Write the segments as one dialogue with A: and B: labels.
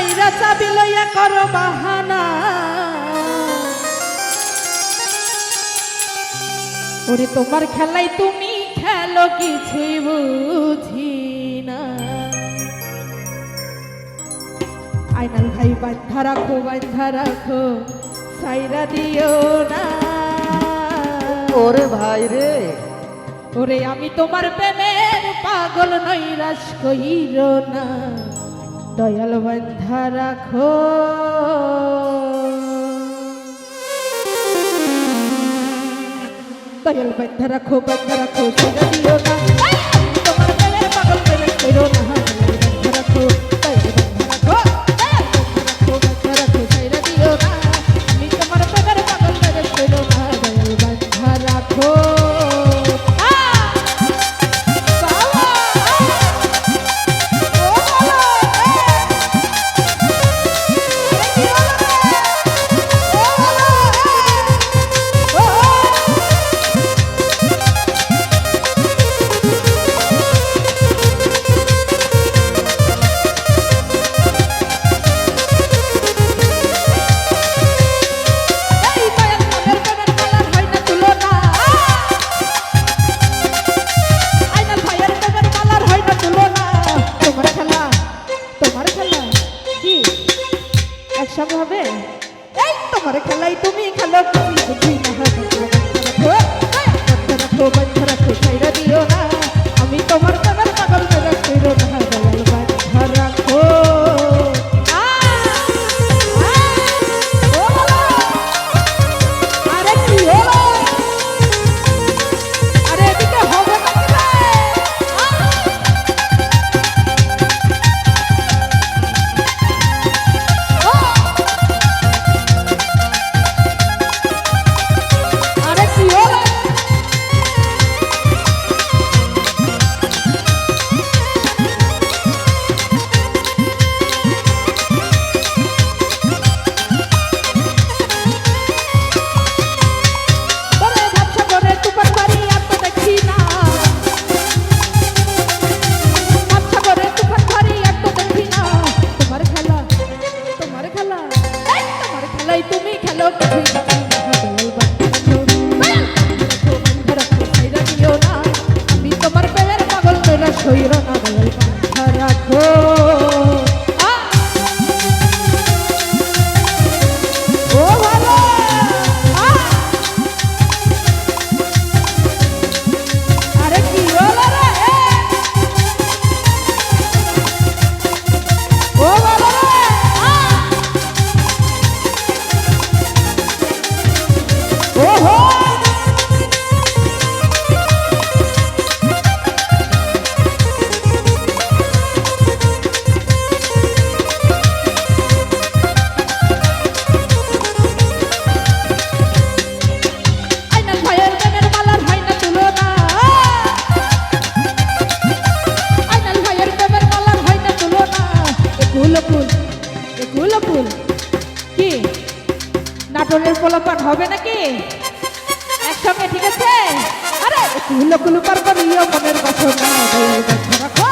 A: মাইরা চাবি লইয়া কর বাহানা। ওরে তোমার খেলাই তুমি খেলো কিছু বুঝি না। আইনাল ভাই বাধ্যা রাখো বাধ্যা রাখো সাইরা দিও না।
B: ওরে ভাই রে।
A: ওরে আমি তোমার প্রেমের পাগল নৈরাশ কইর না। দয়াল বন্ধা রাখো। দয়াল বন্ধা রাখো বন্ধা রাখো ছেড়ে আমার খেলাই তুমি খেলাই তুমি খেলো আমি তোমার পেয়ের পাগল মেরা সইর না বলবা চল্লিশ পোলাপান হবে নাকি? একসঙ্গে, ঠিক আছে? আরে কুলো করিও মনের কথা না রাখো।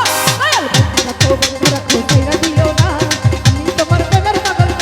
A: না। আমি তোমার প্রেমের করে